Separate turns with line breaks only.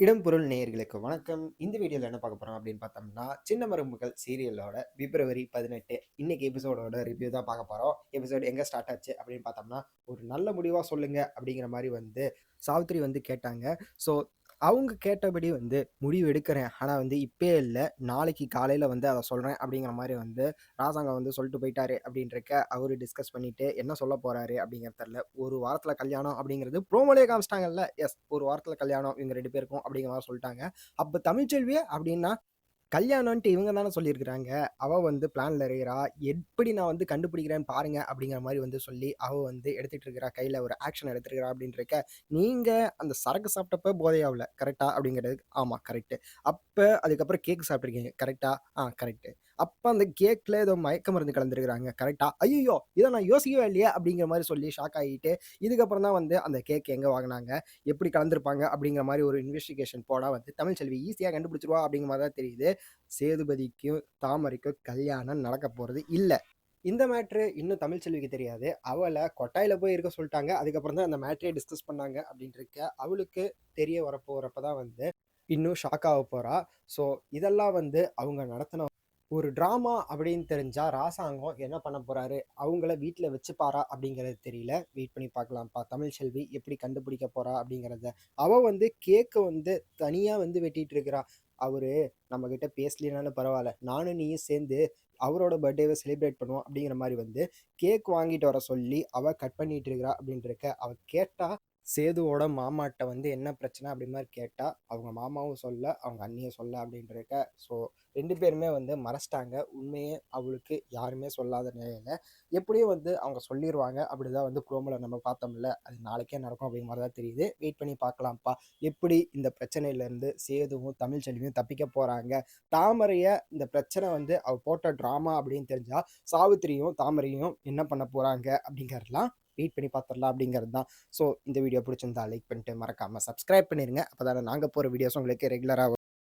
இடம்பொருள் நேயர்களுக்கு வணக்கம். இந்த வீடியோவில் என்ன பார்க்க போகிறோம் அப்படின்னு பார்த்தோம்னா, சின்ன மருமகள் சீரியலோட பிப்ரவரி 18 இன்னைக்கு எபிசோடோட ரிவ்யூ தான் பார்க்க போகிறோம் எபிசோடு எங்கே ஸ்டார்ட் ஆச்சு அப்படின்னு பார்த்தோம்னா, ஒரு நல்ல முடிவாக சொல்லுங்கள் அப்படிங்கிற மாதிரி வந்து சாவித்திரி வந்து கேட்டாங்க. ஸோ அவங்க கேட்டபடி வந்து முடிவு எடுக்கிறேன். ஆனா வந்து இப்பயே இல்ல. நாளைக்கு காலையில வந்து அத சொல்றேன் அப்படிங்கிற மாரி வந்து ராசாங்கம் வந்து சொல்லிட்டு போயிட்டாரு அப்படின்றக்க அவரு டிஸ்கஸ் பண்ணிட்டு என்ன சொல்ல போறாரு அப்படிங்கிறது தெரியல. ஒரு வாரத்துல கல்யாணம் அப்படிங்கிறது ப்ரோமோலயே காமிச்சிட்டாங்கல்ல. எஸ் ஒரு வாரத்துல கல்யாணம் இவங்க 2 பேருக்கும் அப்படிங்கிற மாரி சொல்லிட்டாங்க. அப்ப தமிழ்ச்செல்வியே அப்படின்னா கல்யாணம்ன்ட்டு இவங்க தானே சொல்லியிருக்கிறாங்க. அவ வந்து பிளான்ல இருக்கிறா. எப்படி நான் வந்து கண்டுபிடிக்கிறேன்னு பாருங்க அப்படிங்கிற மாரி வந்து சொல்லி, அவ வந்து எடுத்துட்டு இருக்கிறா. கையில ஒரு ஆக்ஷன் எடுத்துருக்கிறா அப்படின்றக்க, நீங்க அந்த சரக்கு சாப்பிட்டப்ப போதையாவல. கரெக்ட்டா? அப்படிங்கிறது ஆமா கரெக்ட்டு. அப்ப அதுக்கப்புறம் கேக் சாப்பிட்டுருக்கீங்க. கரெக்ட்டா? ஆ கரெக்ட்டு. அப்ப அந்த கேக்ல ஏதோ மயக்க மருந்து கலந்துருக்குறாங்க கரெக்ட்டா? ஐயோ இதை நான் யோசிக்கவே இல்லையே அப்படிங்கிற மாதிரி சொல்லி ஷாக் ஆகிட்டு, இதுக்கப்புறம் தான் வந்து அந்த கேக் எங்க வாங்கினாங்க எப்படி கலந்துருப்பாங்க அப்படிங்கிற மாதிரி ஒரு இன்வெஸ்டிகேஷன் போட வந்து தமிழ் செல்வி ஈஸியா கண்டுபிடிச்சிருவா அப்படிங்கிற மாதிரி தான் தெரியுது. சேதுபதிக்கும், தாமரைக்கும் கல்யாணம் நடக்க போறது இல்ல. இந்த மேட்ரு இன்னும் தமிழ்ச்செல்விக்கு தெரியாது. அவளை கொட்டாயில போய் இருக்க சொல்லிட்டாங்க அதுக்கப்புறம் தான் அந்த மேட்ரே டிஸ்கஸ் பண்ணாங்க அப்படின்ருக்க. அவளுக்கு தெரிய வரப்போறப்ப தான் வந்து இன்னும் ஷாக் ஆக போறா. ஸோ இதெல்லாம் வந்து அவங்க நடத்தின ஒரு ட்ராமா அப்படின்னு தெரிஞ்சா ராசாங்கம் என்ன பண்ண போறாரு? அவங்கள வீட்டில் வச்சுப்பாரா? அப்படிங்கிறது தெரியல. வெயிட் பண்ணி பார்க்கலாம்ப்பா. தமிழ் செல்வி எப்படி கண்டுபிடிக்க போறா? அப்படிங்கிறத. அவ வந்து கேக்கு வந்து தனியா வந்து வெட்டிட்டு இருக்கிறா. அவரு நம்மக்கிட்ட பேசலினாலும் பரவாயில்ல நானும் நீயும் சேர்ந்து அவரோட பர்த்டேவை செலிப்ரேட் பண்ணுவோம் அப்படிங்கிற மாதிரி வந்து கேக் வாங்கிட்டு வர சொல்லி அவ கட் பண்ணிட்டு இருக்கிறா அப்படின்ருக்க. அவ கேட்டா சேதுவோட மாமாட்ட வந்து என்ன பிரச்சனை அப்படி மாதிரி கேட்டா, அவங்க மாமாவும் சொல்ல, அவங்க அண்ணியும் சொல்ல அப்படின்றக்க ஸோ ரெண்டு பேருமே வந்து மறைச்சிட்டாங்க. உண்மையே அவளுக்கு யாருமே சொல்லாத நிலையில. எப்படியும் வந்து அவங்க சொல்லிருவாங்க. அப்படிதான் வந்து குரோமில் நம்ம பார்த்தோம்ல. அது நாளைக்கே நடக்கும் அப்படிங்கிற மாதிரி தான் தெரியுது. வெயிட் பண்ணி பார்க்கலாம்ப்பா. எப்படி இந்த பிரச்சனையிலேருந்து சேதுவும், தமிழ்ச்செல்வியும் தப்பிக்க போறாங்க? தாமரைய இந்த பிரச்சனை வந்து அவ போட்ட ட்ராமா அப்படின்னு தெரிஞ்சா, சாவித்திரியும், தாமரையும் என்ன பண்ண போறாங்க? அப்படிங்கிறதெல்லாம் வெயிட் பண்ணி பார்த்துடலாம் அப்படிங்கிறது தான். ஸோ இந்த வீடியோ பிடிச்சிருந்தா லைக் பண்ணிட்டு மறக்காமல் சப்ஸ்கிரைப் பண்ணிடுங்க அப்போ தானே நாங்கள் போகிற வீடியோஸ் உங்களுக்கு ரெகுலராக